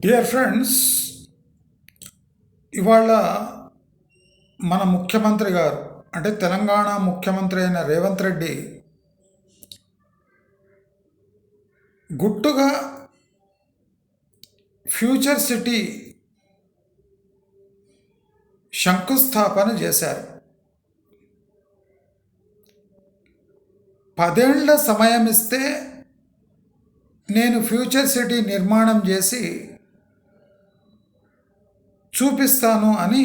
Dear friends ఇవాళ మన ముఖ్యమంత్రి గారు అంటే తెలంగాణ ముఖ్యమంత్రి అయిన రేవంత్ రెడ్డి గుట్టుగా ఫ్యూచర్ సిటీ శంకుస్థాపన చేశారు. పదేళ్ళ సమయం ఇస్తే నేను ఫ్యూచర్ సిటీ నిర్మాణం చేసి చూపిస్తాను అని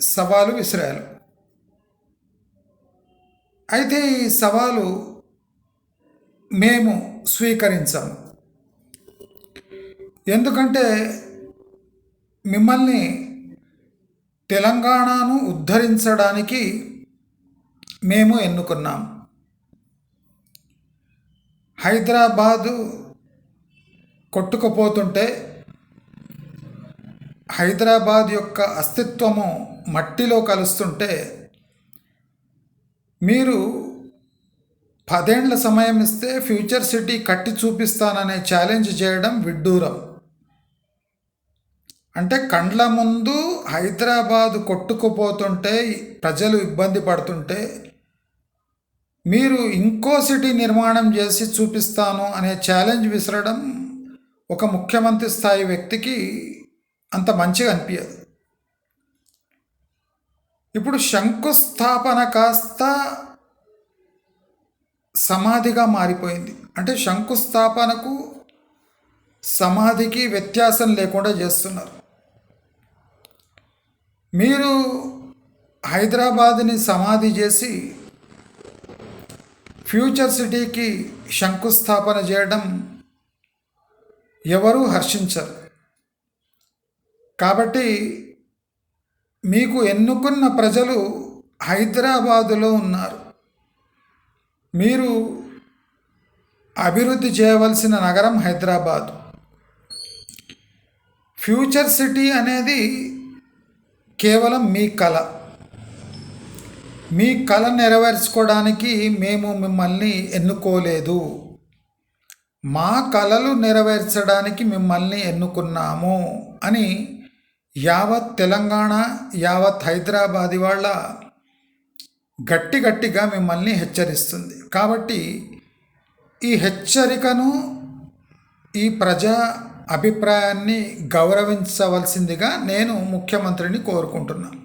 సవాలు విసిరారు. అయితే ఈ సవాలు మేము స్వీకరించాము ఎందుకంటే మిమ్మల్ని తెలంగాణను ఉద్ధరించడానికి మేము ఎన్నుకున్నాం. హైదరాబాదు కొట్టుకుపోతుంటే హైదరాబాద్ యొక్క అస్తిత్వము మట్టిలో కలుస్తుంటే మీరు పదేండ్ల సమయం ఇస్తే ఫ్యూచర్ సిటీ కట్టి చూపిస్తాననే ఛాలెంజ్ చేయడం విడ్డూరం. అంటే కండ్ల ముందు హైదరాబాదు కొట్టుకుపోతుంటే ప్రజలు ఇబ్బంది పడుతుంటే మీరు ఇంకో సిటీ నిర్మాణం చేసి చూపిస్తాను అనే ఛాలెంజ్ విసరడం ఒక ముఖ్యమంత్రి స్థాయి వ్యక్తికి అంత మంచిగా అనిపించదు ఇప్పుడు శంకుస్థాపన కాస్త సమాధిగా మారిపోయింది. అంటే శంకుస్థాపనకు సమాధికి వ్యత్యాసం లేకుండా చేస్తున్నారు. మీరు హైదరాబాద్ని సమాధి చేసి ఫ్యూచర్ సిటీకి శంకుస్థాపన చేయడం ఎవరూ హర్షించరు. కాబట్టి మీకు ఎన్నుకున్న ప్రజలు హైదరాబాదులో ఉన్నారు. మీరు అభివృద్ధి చేయవలసిన నగరం హైదరాబాద్. ఫ్యూచర్ సిటీ అనేది కేవలం మీ కళ. మీ కళ నెరవేర్చుకోవడానికి మేము మిమ్మల్ని ఎన్నుకోలేదు. మా కళలు నెరవేర్చడానికి మిమ్మల్ని ఎన్నుకున్నాము అని యావత్ తెలంగాణ యావత్ హైదరాబాద్ వాళ్ళ గట్టి గట్టిగా మిమ్మల్ని హెచ్చరిస్తుంది. కాబట్టి ఈ హెచ్చరికను ఈ ప్రజా అభిప్రాయాన్ని గౌరవించవలసిందిగా నేను ముఖ్యమంత్రిని కోరుకుంటున్నాను